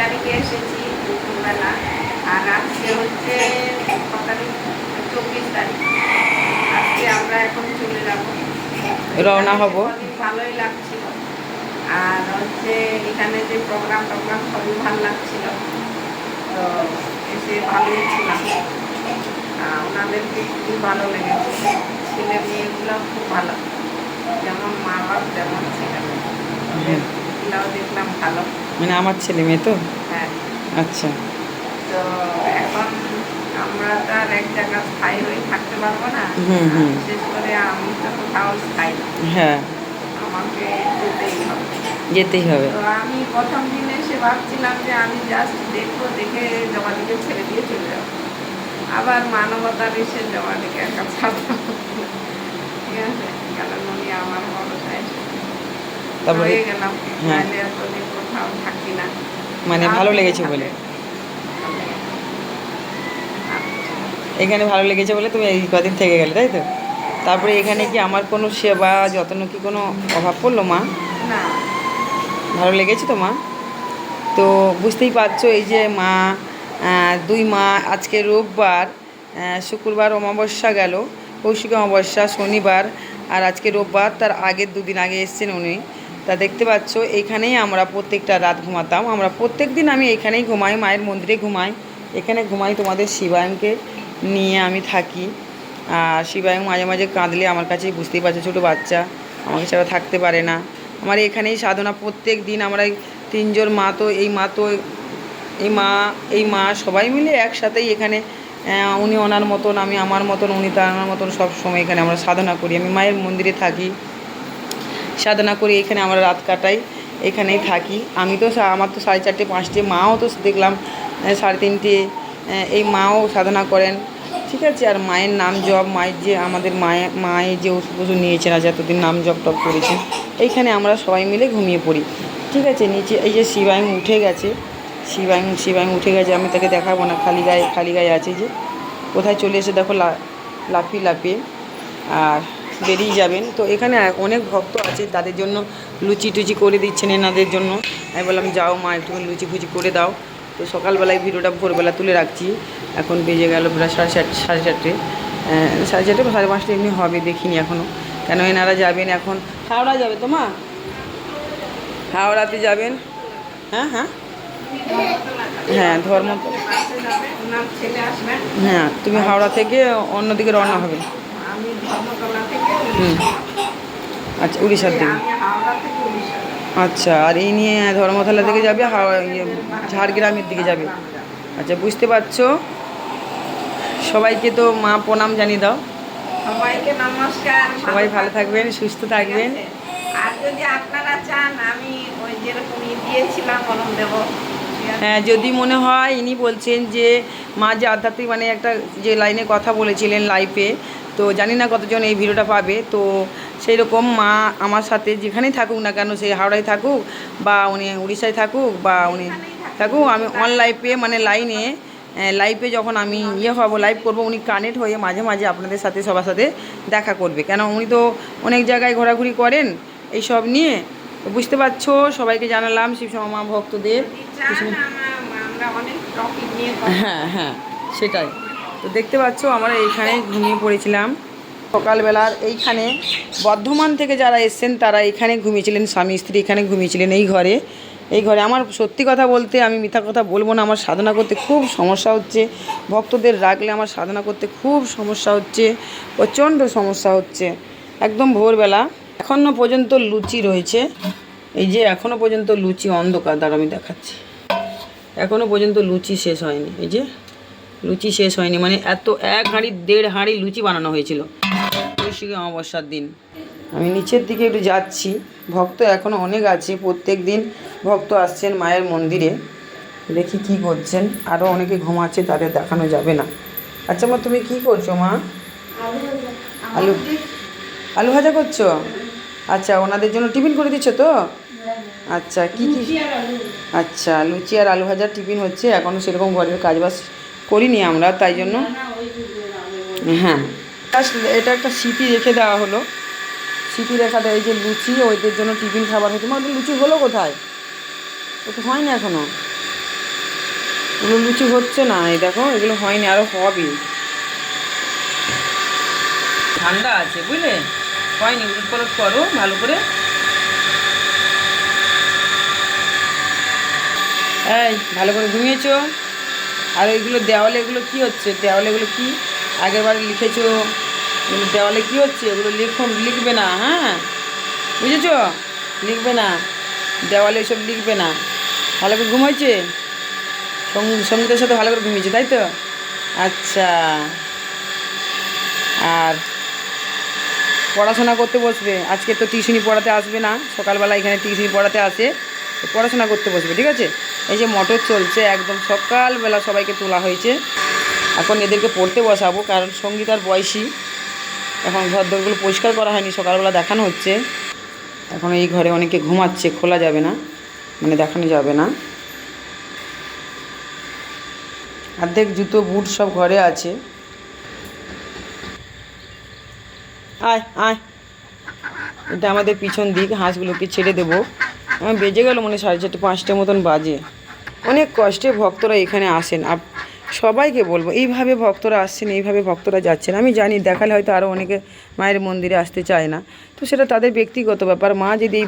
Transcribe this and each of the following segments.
তারিখে এসেছি দুপুরবেলা। আর আজকে হচ্ছে তারিখ? চব্বিশ তারিখ। আজকে আমরা এখন চলে যাব। রওনা হব। ভালোই লাগছিল। আর হচ্ছে এখানে যে প্রোগ্রাম টোগ্রাম সবই ভালো লাগছিল। তো এসে ভালোই ছিলাম। ওনাদেরকে খুবই ভালো লেগেছে। ছেলে মেয়েগুলো খুব ভালো। যেমন মা বাপ তেমন ছিল ওদেরগুলাও দেখলাম ভালো। মানে আমার ছেলে মেয়ে তো? হ্যাঁ। আচ্ছা। তো এখন আমরা তো আর এক জায়গায় স্থায়ী হয়ে থাকতে পারব না। হুম, হুম। বিশেষ করে আমি তো কোথাও স্থায়ী। হ্যাঁ। আমাকে যেতেই হবে। যেতেই হবে। তো আমি প্রথম দিন এসে ভাবছিলাম যে আমি জাস্ট দেখব দেখে জমাদিকে ছেড়ে দিয়ে চলে যাব। আবার মানবতার এসে জমাদিকে একা ছাড়বো। ঠিক আছে? কারণ উনি আমার ভরসা এসে তারপরে হ্যাঁ। মানে ভালো লেগেছে বলে? এখানে ভালো লেগেছে বলে তুমি এই কদিন থেকে গেলে তাই তো? তারপরে এখানে কি আমার কোনো সেবা যত্ন কি কোনো অভাব পড়ল মা? না। ভালো লেগেছে তো মা? তো বুঝতেই পারছ এই যে মা দুই মা আজকে রোববার শুক্রবার অমাবস্যা গেল। কৌশিক অমাবস্যা শনিবার আর আজকে রোববার তার আগের দুদিন আগে এসছেন উনি। তা দেখতে পাচ্ছ, এইখানেই আমরা প্রত্যেকটা রাত ঘুমাতাম। আমরা প্রত্যেক দিন আমি এখানেই ঘুমাই, মায়ের মন্দিরে ঘুমাই। এখানে ঘুমাই তোমাদের শিবায়নকে নিয়ে আমি থাকি। আর শিবায়ন মাঝে মাঝে কাঁদলে আমার কাছেই বুঝতেই পারছ, ছোটো বাচ্চা, আমাকে ছাড়া থাকতে পারে না। আমার এখানেই সাধনা প্রত্যেক দিন আমরা তিনজন মা তো, এই মা তো, এই মা এই মা সবাই মিলে একসাথেই এখানে উনি ওনার মতন, আমি আমার মতন, উনি তার মতন সব সময় এখানে আমরা সাধনা করি। আমি মায়ের মন্দিরে থাকি। সাধনা করি, এখানে আমরা রাত কাটাই, এখানেই থাকি। আমি তো আমার তো সাড়ে চারটে, পাঁচটে, মাও তো দেখলাম সাড়ে তিনটে এই মাও সাধনা করেন। ঠিক আছে, আর মায়ের নাম জপ, মায়ের যে, আমাদের মায়ের মায়ের যে ওষুধ ওষুধ নিয়েছেন, আজ এতদিন নাম জপ টপ করেছেন, এইখানে আমরা সবাই মিলে ঘুমিয়ে পড়ি। ঠিক আছে, নিচে এই যে শিবায়ং উঠে গেছে, শিবায়ং শিবায়ং উঠে গেছে, আমি তাকে দেখাবো না, খালি গায়ে খালি গায়ে আছে যে। কোথায় চলে এসে দেখো লা, লাফিয়ে লাফিয়ে, আর বেরিয়ে যাবেন। তো এখানে অনেক ভক্ত আছে তাদের জন্য লুচি টুচি করে দিচ্ছেন এনাদের জন্য। আমি বললাম যাও মা একটু লুচি ফুচি করে দাও। তো সকালবেলায় ভিডিওটা ভোরবেলা তুলে রাখছি। এখন বেজে গেল প্রায় সাড়ে চার সাড়ে চারটে। সাড়ে চারটে সাড়ে পাঁচটা এমনি হবে দেখিনি এখনও কেন এনারা যাবেন এখন। হাওড়া যাবে তো মা? হাওড়াতে যাবেন? হ্যাঁ হ্যাঁ? হ্যাঁ ধর্ম হ্যাঁ তুমি হাওড়া থেকে অন্যদিকে রওনা হবে। আমি ধর্মতলা থেকে আচ্ছা উড়িষ্যার দিকে। আচ্ছা আর এই নিয়ে ধর্মতলা থেকে যাবে হাওড়া ইয়ে, ঝাড়গ্রামের দিকে যাবে? আচ্ছা বুঝতে পারছ? সবাইকে তো মা প্রণাম জানিয়ে দাও। সবাইকে নমস্কার সবাই ভালো থাকবেন সুস্থ থাকবেন। আর যদি আপনারা চান আমি ওই যেরকম দিয়েছিলাম দেবো? হ্যাঁ যদি মনে হয় ইনি বলছেন যে মা যে আধ্যাত্মিক মানে একটা যে লাইনে কথা বলেছিলেন লাইফে তো জানি না কতজন এই ভিডিওটা পাবে। তো সেই রকম মা আমার সাথে যেখানেই থাকুক না কেন সে হাওড়ায় থাকুক বা উনি উড়িষ্যায় থাকুক বা উনি থাকুক। আমি অন লাইফে মানে লাইনে লাইফে যখন আমি ইয়ে হব লাইভ করব উনি কানেক্ট হয়ে মাঝে মাঝে আপনাদের সাথে সবার সাথে দেখা করবে। কেন উনি তো অনেক জায়গায় ঘোরাঘুরি করেন এই সব নিয়ে। বুঝতে পারছ? সবাইকে জানালাম শিবসমা ভক্তদের। হ্যাঁ হ্যাঁ সেটাই। তো দেখতে পাচ্ছ, আমরা এইখানে ঘুমিয়ে পড়েছিলাম। সকালবেলার এইখানে বর্ধমান থেকে যারা এসছেন, তারা এখানে ঘুমিয়েছিলেন, স্বামী স্ত্রী এখানে ঘুমিয়েছিলেন এই ঘরে। এই ঘরে আমার সত্যি কথা বলতে, আমি মিথ্যা কথা বলব না, আমার সাধনা করতে খুব সমস্যা হচ্ছে। ভক্তদের রাখলে আমার সাধনা করতে খুব সমস্যা হচ্ছে, প্রচণ্ড সমস্যা হচ্ছে, একদম ভোরবেলা। এখনও পর্যন্ত লুচি রয়েছে। এই যে এখনও পর্যন্ত লুচি অন্ধকার দ্বারা আমি দেখাচ্ছি। এখনও পর্যন্ত লুচি শেষ হয়নি, এই যে। লুচি শেষ হয়নি মানে এত এক হাঁড়ি দেড় হাঁড়ি লুচি বানানো হয়েছিল। কৌশিকী অমাবস্যার দিন। আমি নিচের দিকে একটু যাচ্ছি। ভক্ত এখনও অনেক আছে। প্রত্যেক দিন ভক্ত আসছেন মায়ের মন্দিরে। দেখি কি করছেন। আরও অনেকে ঘুমাচ্ছে তাদের দেখানো যাবে না। আচ্ছা মা তুমি কি করছ মা? আলু আলু ভাজা করছ? আচ্ছা ওনাদের জন্য টিফিন করে দিচ্ছ তো? আচ্ছা কি কি? আচ্ছা লুচি আর আলু ভাজার টিফিন হচ্ছে। এখনও সেরকম ঘরের কাজবাজ করিনি আমরা, তাই জন্য। হ্যাঁ। এটা একটা সিটি রেখে দেওয়া হলো। রেখা দেয় এই যে লুচি ওইদের জন্য টিফিন খাবার হচ্ছে মানে লুচি হলো কোথায়? ও তো হয়নি এখনও। এগুলো লুচি হচ্ছে না, এই দেখো, এগুলো হয়নি আরও হবে। ঠান্ডা আছে, বুঝলে? হয়নি, উলট করো, ভালো করে। এই, ভালো করে ঘুমিয়েছো? আর ওইগুলো দেওয়ালে এগুলো কি হচ্ছে? দেওয়ালে এগুলো কি? আগের বার লিখেছো দেওয়ালে কি হচ্ছে? এগুলো লিখুন, লিখবে না হ্যাঁ? বুঝেছ? লিখবে না। দেওয়ালে এসব লিখবে না। ভালো করে ঘুমাইছে সঙ্গ- সঙ্গীতের সাথে ভালো করে ঘুমিয়েছে, তাই তো? আচ্ছা। আর পড়াশোনা করতে বসবে। আজকে তো টিউশনি পড়াতে আসবে না। সকালবেলা এখানে টিউশনি পড়াতে আসে। পড়াশোনা করতে বসবে, ঠিক আছে? এই যে মোটর চলছে একদম সকালবেলা সবাইকে তোলা হয়েছে। এখন এদেরকে পড়তে বসাবো, কারণ সঙ্গীতার বয়সী। এখন ঘর দরগুলো পরিষ্কার করা হয়নি, সকালবেলা দেখানো হচ্ছে। এখন এই ঘরে অনেকে ঘুমাচ্ছে, খোলা যাবে না মানে দেখানো যাবে না। অর্ধেক জুতো, বুট সব ঘরে আছে। আয় আয়। এটা আমাদের পিছন দিক, হাঁসগুলোকে ছেড়ে দেবো। আমার বেজে গেল মানে সাড়ে চারটে, পাঁচটার মতন বাজে। অনেক কষ্টে ভক্তরা এখানে আসেন। আপ সবাইকে বলব, এইভাবে ভক্তরা আসছেন, এইভাবে ভক্তরা যাচ্ছেন। আমি জানি দেখালে হয়তো আরও অনেকে মায়ের মন্দিরে আসতে চায় না। তো সেটা তাদের ব্যক্তিগত ব্যাপার। মা যদি এই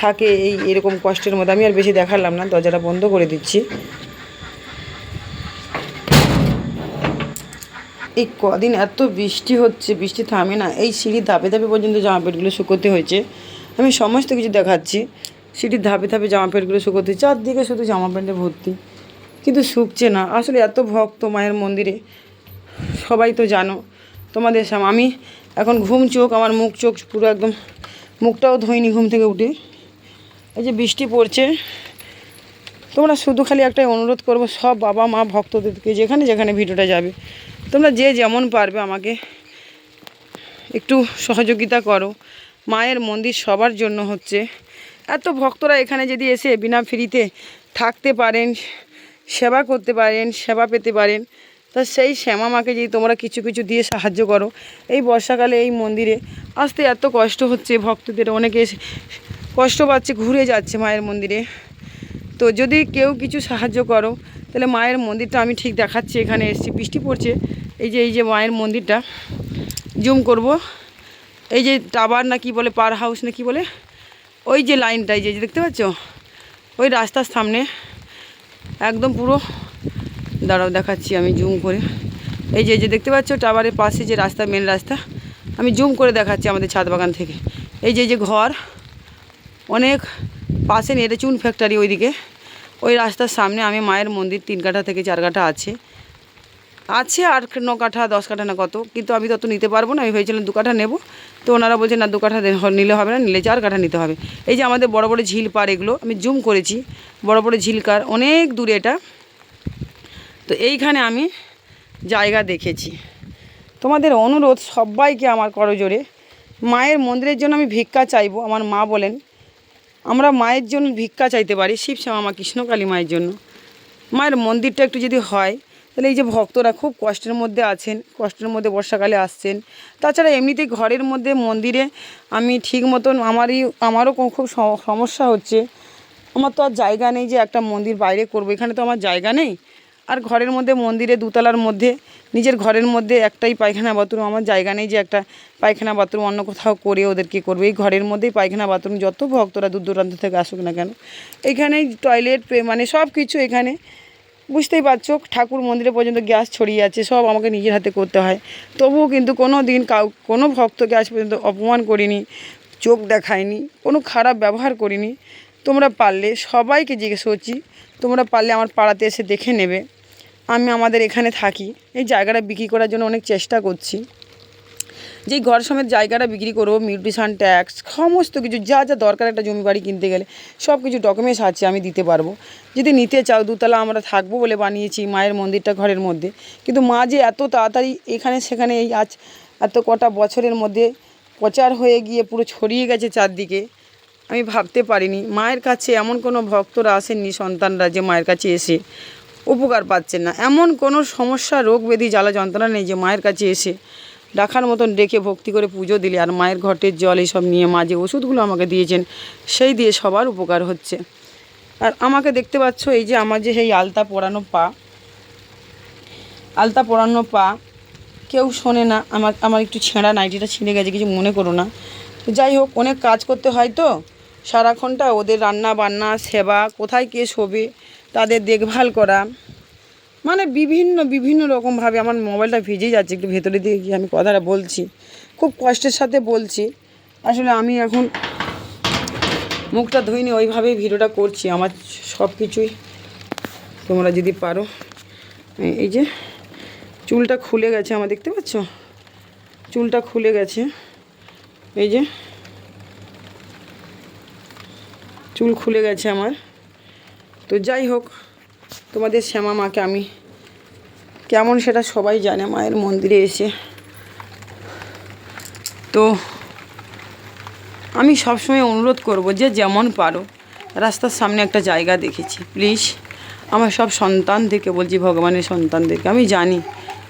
থাকে এই এরকম কষ্টের মধ্যে, আমি আর বেশি দেখালাম না, দরজাটা বন্ধ করে দিচ্ছি। এই কদিন এত বৃষ্টি হচ্ছে, বৃষ্টি থামে না। এই সিঁড়ি ধাপে ধাপে পর্যন্ত জামা প্যান্টগুলো শুকোতে হয়েছে। আমি সমস্ত কিছু দেখাচ্ছি। সিঁড়ির ধাপে ধাপে জামা প্যান্টগুলো শুকোতে চারদিকে শুধু জামা প্যান্টে ভর্তি। কিন্তু শুকছে না। আসলে এত ভক্ত মায়ের মন্দিরে, সবাই তো জানো তোমাদের সামনে। আমি এখন ঘুম চোখ, আমার মুখ চোখ পুরো একদম, মুখটাও ধোয়নি ঘুম থেকে উঠে। এই যে বৃষ্টি পড়ছে, তোমরা শুধু খালি একটাই অনুরোধ করব, সব বাবা মা ভক্তদেরকে, যেখানে যেখানে ভিডিওটা যাবে, তোমরা যে যেমন পারবে আমাকে একটু সহযোগিতা করো। মায়ের মন্দির সবার জন্য হচ্ছে। এত ভক্তরা এখানে যদি এসে বিনা ফ্রিতে থাকতে পারেন, সেবা করতে পারেন, সেবা পেতে পারেন, তা সেই শ্যামা মাকে যদি তোমরা কিছু কিছু দিয়ে সাহায্য করো, এই বর্ষাকালে এই মন্দিরে আসতে এত কষ্ট হচ্ছে ভক্তদের, অনেকে কষ্ট পাচ্ছে, ঘুরে যাচ্ছে মায়ের মন্দিরে। তো যদি কেউ কিছু সাহায্য করো, তাহলে মায়ের মন্দিরটা আমি ঠিক দেখাচ্ছি, এখানে এসেছি, বৃষ্টি পড়ছে, এই যে এই যে মায়ের মন্দিরটা, জুম করব। এই যে টাবার না কি বলে, পার হাউস না কি বলে? ওই যে লাইনটা, এই যে দেখতে পাচ্ছ? ওই রাস্তার সামনে একদম পুরো, দাঁড়াও দেখাচ্ছি আমি জুম করে। এই যে যে দেখতে পাচ্ছ, টাওয়ারের পাশে যে রাস্তা মেন রাস্তা, আমি জুম করে দেখাচ্ছি আমাদের ছাদ বাগান থেকে। এই যে যে ঘর, অনেক পাশে নেড়ে চুন ফ্যাক্টরি ওইদিকে। ওই রাস্তার সামনে আমি মায়ের মন্দির তিন কাঠা থেকে চার কাঠা আছে। আছে আর ন কাঠা, দশ কাঠা না কত, কিন্তু আমি তত নিতে পারব না। আমি ভেবেছিলাম দু কাঠা নেব। তো ওনারা বলছে, না, দু কাঠা নিলে হবে না, নিলে চার কাঠা নিতে হবে। এই যে আমাদের বড় বড় ঝিল পার এগুলো, আমি জুম করেছি। বড় বড় ঝিলকার অনেক দূরে এটা। তো এইখানে আমি জায়গা দেখেছি। তোমাদের অনুরোধ সবাইকে আমার করজোরে মায়ের মন্দিরের জন্য আমি ভিক্ষা চাইব, আমার মা বলেন। আমরা মায়ের জন্য ভিক্ষা চাইতে পারি, শিব শ্যামা মা, কৃষ্ণকালী মায়ের জন্য। মায়ের মন্দিরটা একটু যদি হয় তাহলে এই যে ভক্তরা খুব কষ্টের মধ্যে আছেন, কষ্টের মধ্যে বর্ষাকালে আসছেন। তাছাড়া এমনিতেই ঘরের মধ্যে মন্দিরে আমি ঠিক মতন আমারই, আমারও খুব সমস্যা হচ্ছে। আমার তো আর জায়গা নেই যে একটা মন্দির বাইরে করব, এখানে তো আমার জায়গা নেই। আর ঘরের মধ্যে মন্দিরে দুতলার মধ্যে, নিজের ঘরের মধ্যে একটাই পায়খানা বাথরুম, আমার জায়গা নেই যে একটা পায়খানা বাথরুম অন্য কোথাও করে ওদেরকে করবে। এই ঘরের মধ্যেই পায়খানা বাথরুম, যত ভক্তরা দূর দূরান্ত থেকে আসুক না কেন, এখানেই টয়লেট মানে সব কিছু এখানে। বুঝতেই পারছ, ঠাকুর মন্দিরে পর্যন্ত গ্যাস ছড়িয়ে আছে, সব আমাকে নিজের হাতে করতে হয়। তবুও কিন্তু কোনো দিন কাউ, কোনো ভক্তকে আজ পর্যন্ত অপমান করিনি, চোখ দেখায়নি কোনো খারাপ ব্যবহার করিনি। তোমরা পারলে, সবাইকে জিজ্ঞেস করছি, তোমরা পারলে আমার পাড়াতে এসে দেখে নেবে। আমি আমাদের এখানে থাকি, এই জায়গাটা বিক্রি করার জন্য অনেক চেষ্টা করছি। যেই ঘর সমেত জায়গাটা বিক্রি করব মিউট্রিশন ট্যাক্স, সমস্ত কিছু, যা যা দরকার একটা জমি বাড়ি কিনতে গেলে, সব কিছু ডকুমেন্টস আছে, আমি দিতে পারব। যদি নিতে চাও, দুতলা আমরা থাকব বলে বানিয়েছি, মায়ের মন্দিরটা ঘরের মধ্যে। কিন্তু মা যে এত তাড়াতাড়ি এখানে সেখানে এই আজ এত কটা বছরের মধ্যে প্রচার হয়ে গিয়ে পুরো ছড়িয়ে গেছে চারদিকে, আমি ভাবতে পারিনি। মায়ের কাছে এমন কোনো ভক্তরা আসেননি, সন্তানরা যে মায়ের কাছে এসে উপকার পাচ্ছেন না। এমন কোনো সমস্যা, রোগ ব্যাধি, জ্বালা যন্ত্রণা নেই যে মায়ের কাছে এসে ডাকার মতন ডেকে ভক্তি করে পুজো দিলে আর মায়ের ঘটের জল এইসব নিয়ে মা যে ওষুধগুলো আমাকে দিয়েছেন, সেই দিয়ে সবার উপকার হচ্ছে। আর আমাকে দেখতে পাচ্ছ এই যে আমার যে সেই আলতা পরানো পা, আলতা পরানো পা, কেউ শোনে না, আমার আমার একটু ছেঁড়া নাইটিটা ছিঁড়ে গেছে, কিছু মনে করো না। যাই হোক, অনেক কাজ করতে হয় তো, সারাক্ষণটা ওদের রান্না বান্না সেবা, কোথায় কে শোবে, তাদের দেখভাল করা মানে বিভিন্ন বিভিন্ন রকমভাবে আমার মোবাইলটা ভিজে যাচ্ছে, একটু ভেতরে দিয়ে গিয়ে আমি কথাটা বলছি। খুব কষ্টের সাথে বলছি। আসলে আমি এখন মুখটা ধুইনি, ওইভাবেই ভিডিওটা করছি। আমার সব কিছুই তোমরা যদি পারো। এই যে চুলটা খুলে গেছে, আমার দেখতে পাচ্ছ? চুলটা খুলে গেছে। এই যে চুল খুলে গেছে আমার। তো যাই হোক তোমাদের শ্যামা মাকে আমি কেমন সেটা সবাই জানে মায়ের মন্দিরে এসে। তো আমি সবসময় অনুরোধ করব যে যেমন পারো, রাস্তার সামনে একটা জায়গা দেখেছি প্লিজ আমার সব সন্তানদেরকে বলছি, ভগবানের সন্তান সন্তানদেরকে আমি জানি,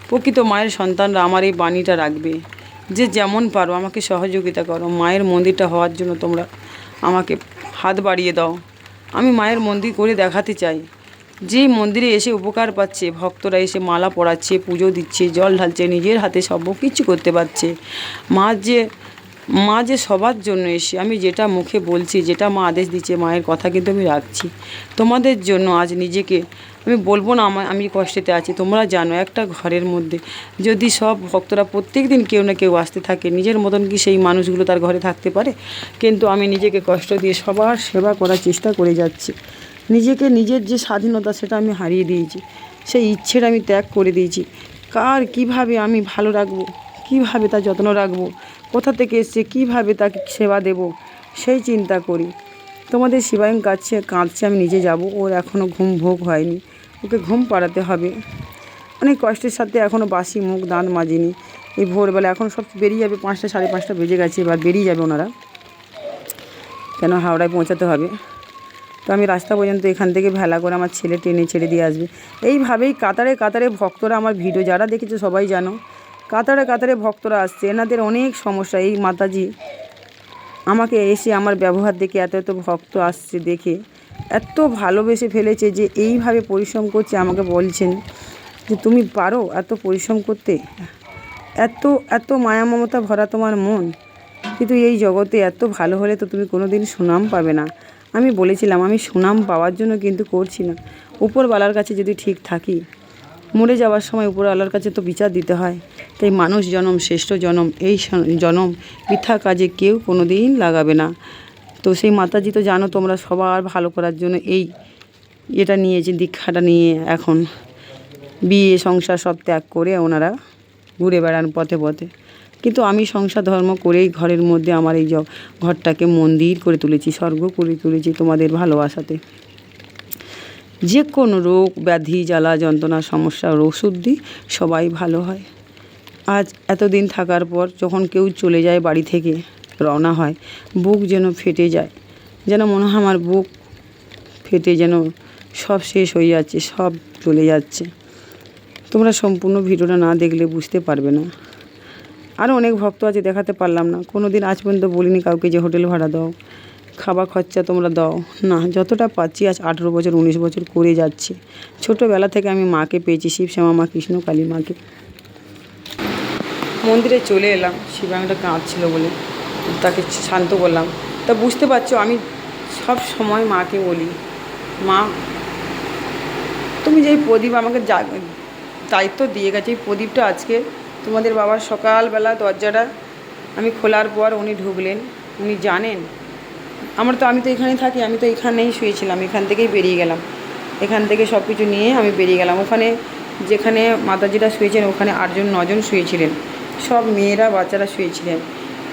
প্রকৃত মায়ের সন্তানরা আমার এই বাণীটা রাখবে। যে যেমন পারো, আমাকে সহযোগিতা করো। মায়ের মন্দিরটা হওয়ার জন্য তোমরা আমাকে হাত বাড়িয়ে দাও। আমি মায়ের মন্দির করে দেখাতে চাই। যেই মন্দিরে এসে উপকার পাচ্ছে, ভক্তরা এসে মালা পড়াচ্ছে পুজো দিচ্ছে, জল ঢালছে, নিজের হাতে সব কিছু করতে পারছে। মা যে মা যে সবার জন্য এসে, আমি যেটা মুখে বলছি, যেটা মা আদেশ দিচ্ছে, মায়ের কথা কিন্তু আমি রাখছি। তোমাদের জন্য আজ নিজেকে, আমি বলব না আমার, আমি কষ্টেতে আছি, তোমরা জানো একটা ঘরের মধ্যে যদি সব ভক্তরা প্রত্যেক দিন কেউ না কেউ আসতে থাকে, নিজের মতন কি সেই মানুষগুলো তার ঘরে থাকতে পারে? কিন্তু আমি নিজেকে কষ্ট দিয়ে সবার সেবা করার চেষ্টা করে যাচ্ছি। নিজেকে নিজের যে স্বাধীনতা সেটা আমি হারিয়ে দিয়েছি, সেই ইচ্ছেটা আমি ত্যাগ করে দিয়েছি। কার কীভাবে আমি ভালো রাখব? কীভাবে তার যত্ন রাখব? কোথা থেকে এসছে? কীভাবে তাকে সেবা দেব? সেই চিন্তা করি। তোমাদের শিবায়ন কাছে কাঁদছে, আমি নিজে যাব। ওর এখনও ঘুম ভোগ হয়নি। ওকে ঘুম পাড়াতে হবে। অনেক কষ্টের সাথে এখনও বাসি মুখ দাঁত মাজিনি। এই ভোরবেলা এখন সব বেরিয়ে যাবে পাঁচটা, সাড়ে পাঁচটা বেজে গেছে, এবার বেরিয়ে যাবে ওনারা। কেন হাওড়ায় পৌঁছাতে হবে? তো আমি রাস্তা পর্যন্ত এখান থেকে ভেলা করে আমার ছেলে টেনে ছেড়ে দিয়ে আসবে। এইভাবেই কাতারে কাতারে ভক্তরা আমার ভিডিও, যারা দেখেছে সবাই জানো, কাতারে কাতারে ভক্তরা আসছে। এনাদের অনেক সমস্যা। এই মাতাজি আমাকে এসে আমার ব্যবহার দেখে এত এত ভক্ত আসছে দেখে, এত ভালোবেসে ফেলেছে যে এইভাবে পরিশ্রম করছে। আমাকে বলছেন যে, তুমি পারো এত পরিশ্রম করতে? এত এত মায়া মমতা ভরা তোমার মন। কিন্তু এই জগতে এত ভালো হলে তো তুমি কোনো দিন সুনাম পাবে না। আমি বলেছিলাম, আমি সুনাম পাওয়ার জন্য কিন্তু করছি না। উপরওয়ালার কাছে যদি ঠিক থাকি, মরে যাওয়ার সময় উপরওয়ালার কাছে তো বিচার দিতে হয়। তাই মানুষ জনম, শ্রেষ্ঠ জনম, এই জনম বৃথা কাজে কেউ কোনো দিন লাগাবে না। তো সেই মাতাজি তো জানো তোমরা সবার ভালো করার জন্য এই এটা নিয়েছে, দীক্ষাটা নিয়ে এখন। বিয়ে, সংসার সব ত্যাগ করে ওনারা ঘুরে বেড়ান পথে পথে। কিন্তু আমি সংসার ধর্ম করেই ঘরের মধ্যে আমার এই ঘরটাকে মন্দির করে তুলেছি, স্বর্গ করে তুলেছি তোমাদের ভালোবাসাতে। যে কোনো রোগ, ব্যাধি, জ্বালা, যন্ত্রণা সমস্যার ওষুধ দিই সবাই ভালো হয়। আজ এতদিন থাকার পর যখন কেউ চলে যায় বাড়ি থেকে, রওনা হয়, বুক যেন ফেটে যায়, যেন মনে হয় আমার বুক ফেটে যেন সব শেষ হয়ে যাচ্ছে, সব চলে যাচ্ছে। তোমরা সম্পূর্ণ ভিডিওটা না দেখলে বুঝতে পারবে না। আরও অনেক ভক্ত আছে, দেখাতে পারলাম না। কোনো দিন আজ পর্যন্ত বলিনি কাউকে যে হোটেল ভাড়া দাও। খাবার খরচা তোমরা দাও। না, যতটা পাচ্ছি আজ আঠেরো বছর, উনিশ বছর করে যাচ্ছি। ছোটোবেলা থেকে আমি মাকে পেয়েছি, শিব শ্যামা, মা কৃষ্ণ, কালী মাকে। মন্দিরে চলে এলাম শিবাঙ্গটা কাঁদছিল বলে। তাকে শান্ত করলাম। তা বুঝতে পারছ, আমি সব সময় মাকে বলি, মা, তুমি যেই প্রদীপ আমাকে যা- দায়িত্ব দিয়ে গেছে, এই প্রদীপটা আজকে তোমাদের বাবার সকালবেলা দরজাটা আমি খোলার পর উনি ঢুকলেন। উনি জানেন? আমার তো আমি তো এখানেই থাকি, আমি তো এখানেই শুয়েছিলাম, এখান থেকেই বেরিয়ে গেলাম। এখান থেকে সব কিছু নিয়ে আমি বেরিয়ে গেলাম। ওখানে যেখানে মাতাজিরা শুয়েছেন, ওখানে আটজন, নজন শুয়েছিলেন। সব মেয়েরা, বাচ্চারা শুয়েছিলেন।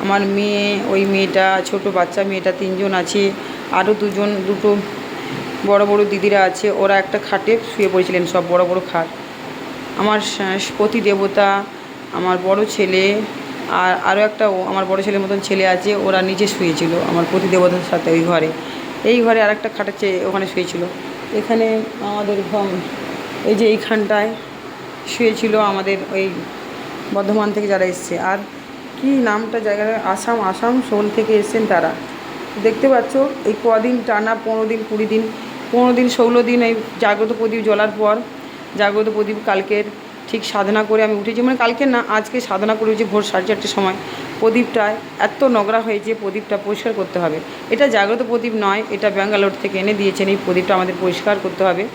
আমার মেয়ে, ওই মেয়েটা, ছোট বাচ্চা মেয়েটা তিনজন আছে। আরও দুজন, দুটো বড় বড় দিদিরা আছে। ওরা একটা খাটে শুয়ে পড়েছিলেন, সব বড় বড় খাট। আমার পতি দেবতা আমার বড় ছেলে আর আরও একটা আমার বড় ছেলের মতন ছেলে আছে, ওরা নিচে শুয়েছিল আমার পতি দেবতার সাথে ওই ঘরে। এই ঘরে আর একটা খাটের চেয়ে ওখানে শুয়েছিল। এখানে আমাদের এই যে এইখানটায় শুয়েছিল আমাদের ওই বর্ধমান থেকে যারা এসছে। আর কি নামটা জায়গাটা? আসাম আসাম সোল থেকে এসছেন তারা। দেখতে পাচ্ছ, এই কদিন টানা পনেরো দিন, কুড়ি দিন, পনেরো দিন, ষোলো দিন এই জাগ্রত প্রদীপ জ্বলার পর, জাগ্রত প্রদীপ কালকের ঠিক সাধনা করে আমি উঠেছি। মানে কালকে না, আজকে সাধনা করে উঠেছি ভোর সাড়ে চারটের সময়। প্রদীপটায় এত নোংরা হয়েছে, প্রদীপটা পরিষ্কার করতে হবে। এটা জাগ্রত প্রদীপ নয়, এটা ব্যাঙ্গালোর থেকে এনে দিয়েছেন, এই প্রদীপটা আমাদের পরিষ্কার করতে হবে।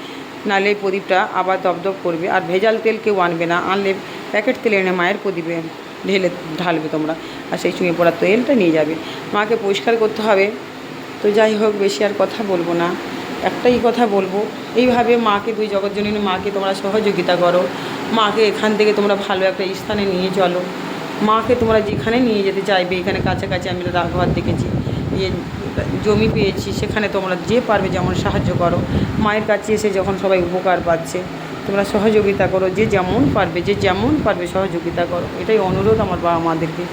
নাহলে এই প্রদীপটা আবার দপদপ করবে। আর ভেজাল তেল কেউ আনবে না, আনলে প্যাকেট তেল এনে মায়ের প্রদীপে ঢেলে ঢালবে তোমরা। আর সেই চুঁয়ে পড়া তেলটা নিয়ে যাবে। মাকে পরিষ্কার করতে হবে। তো যাই হোক, বেশি আর কথা বলব না। একটাই কথা বলব, এইভাবে মাকে দুই জগৎজনীন মাকে তোমরা সহযোগিতা করো। মাকে এখান থেকে তোমরা ভালো একটা স্থানে নিয়ে চলো। মাকে তোমরা যেখানে নিয়ে যেতে চাইবে, এখানে কাছাকাছি আমি রাঘবার দেখেছি। যে জমি পেয়েছি, সেখানে তোমরা যে পারবে যেমন সাহায্য করো। মায়ের কাছে এসে যখন সবাই উপকার পাচ্ছে, তোমরা সহযোগিতা করো, যে যেমন পারবে, যে যেমন পারবে সহযোগিতা করো। এটাই অনুরোধ আমার বাবা মাদেরকে।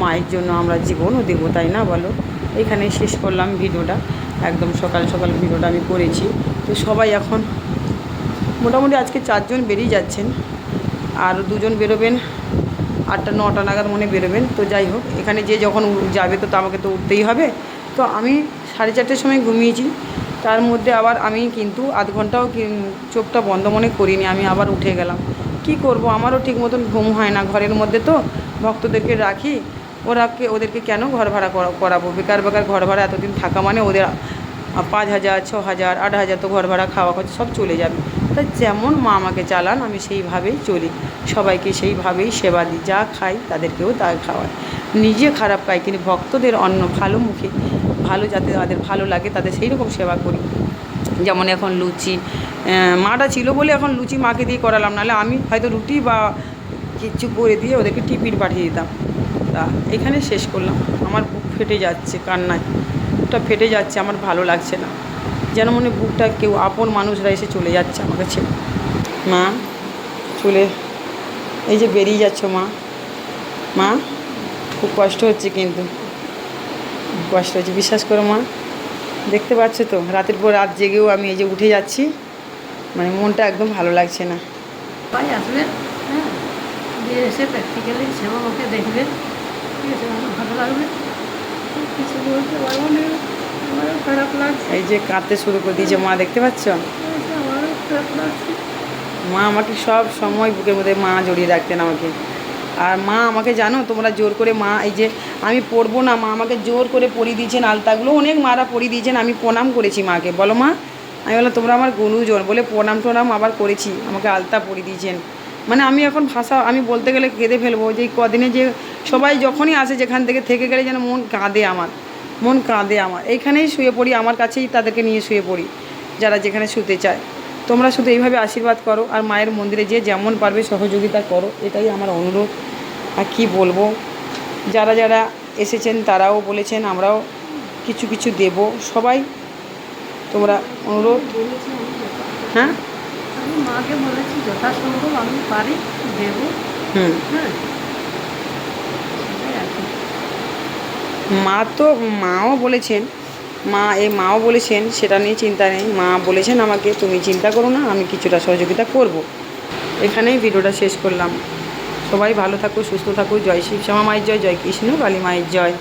মায়ের জন্য আমরা জীবনও দেবো, তাই না বলো? এখানে শেষ করলাম ভিডিওটা। একদম সকাল সকাল ভিডিওটা আমি করেছি। তো সবাই এখন মোটামুটি আজকে চারজন বেরিয়ে যাচ্ছেন। আর দুজন বেরোবেন। আটটা, নটা নাগাদ মনে বেরোবেন। তো যাই হোক, এখানে যে যখন যাবে তো আমাকে তো উঠতেই হবে। তো আমি সাড়ে চারটের সময় ঘুমিয়েছি। তার মধ্যে আবার আমি কিন্তু আধ ঘন্টাও চোখটা বন্ধ মনে করিনি। আমি আবার উঠে গেলাম। কি করব? আমারও ঠিক মতন ঘুম হয় না ঘরের মধ্যে তো। ভক্তদেরকে রাখি। ওরাকে ওদেরকে কেন ঘর ভাড়া করা- করাবো? বেকার বেকার ঘর ভাড়া এতদিন থাকা মানে ওদের পাঁচ হাজার, ছ হাজার, আট হাজার তো ঘর ভাড়া খাওয়া খরচ সব চলে যাবে। তাই যেমন মা আমাকে চালান আমি সেইভাবেই চলি। সবাইকে সেইভাবেই সেবা দিই, যা খাই তাদেরকেও তা খাওয়াই। নিজে খারাপ খাই, কিন্তু ভক্তদের অন্য ভালো মুখে, ভালো যাতে তাদের ভালো লাগে, তাদের সেই রকম সেবা করি। যেমন এখন লুচি মাটা ছিল বলে এখন লুচি মাকে দিয়ে করালাম, নাহলে আমি হয়তো রুটি বা কিছু করে দিয়ে ওদেরকে টিফিন পাঠিয়ে দিতাম। তা এখানে শেষ করলাম। আমার বুক ফেটে যাচ্ছে কান্নায়। বুকটা ফেটে যাচ্ছে, আমার ভালো লাগছে না। যেন মনে বুকটা কেউ আপন মানুষরা এসে চলে যাচ্ছে আমার কাছে মা, চলে এই যে বেরিয়ে যাচ্ছ মা। মা, খুব কষ্ট হচ্ছে কিন্তু। কষ্ট হচ্ছে, বিশ্বাস করো মা। দেখতে পাচ্ছ তো, রাতের পর রাত জেগেও আমি এই যে উঠে যাচ্ছি। মানে মনটা একদম ভালো লাগছে না। সবাই আসবেন হ্যাঁ। এসে প্র্যাকটিক্যালি সেবা ওকে দেখবেন ভালো লাগবে। কিছু বলতে পারব না। এই যে কাঁদতে শুরু করে দিয়েছে মা দেখতে পাচ্ছ? মা আমাকে সব সময় বুকের মধ্যে মা জড়িয়ে রাখতেন আমাকে। আর মা আমাকে জানো তোমরা জোর করে মা এই যে আমি পড়ব না মা আমাকে জোর করে পরিয়ে দিয়েছেন আলতাগুলো অনেক মারা পরিয়ে দিয়েছেন আমি প্রণাম করেছি মাকে। বলো মা আমি বললাম তোমরা আমার গুরুজন বলে প্রণাম টোনাম আবার করেছি আমাকে আলতা পরিয়ে দিয়েছেন। মানে আমি এখন ভাষা আমি বলতে গেলে কেঁদে ফেলব যে কদিনে যে সবাই যখনই আসে যেখান থেকে থেকে গেলে যেন মন কাঁদে আমার। মন কাঁদে আমার। এইখানেই শুয়ে পড়ি আমার কাছেই তাদেরকে নিয়ে শুয়ে পড়ি যারা যেখানে শুতে চায়। তোমরা শুধু এইভাবে আশীর্বাদ করো আর মায়ের মন্দিরে যে যেমন পারবে সহযোগিতা করো এটাই আমার অনুরোধ। আর কি বলব? যারা যারা এসেছেন তারাও বলেছেন আমরাও কিছু কিছু দেব। সবাই তোমরা অনুরোধ। হ্যাঁ? আমি মাকে বলেছি যথাসম্ভব আমি পারি দেবো। হুম। হ্যাঁ সেটাই আর কি। মা তো, মাও বলেছেন, মা, এ মাও বলেছেন, সেটা নিয়ে চিন্তা নেই। মা বলেছেন আমাকে, তুমি চিন্তা করো না, আমি কিছুটা সহযোগিতা করব। এখানেই ভিডিওটা শেষ করলাম। সবাই ভালো থাকো, সুস্থ থাকো, জয় শিব শ্যামা মায়ের জয় জয় কৃষ্ণ কালী মায়ের জয়।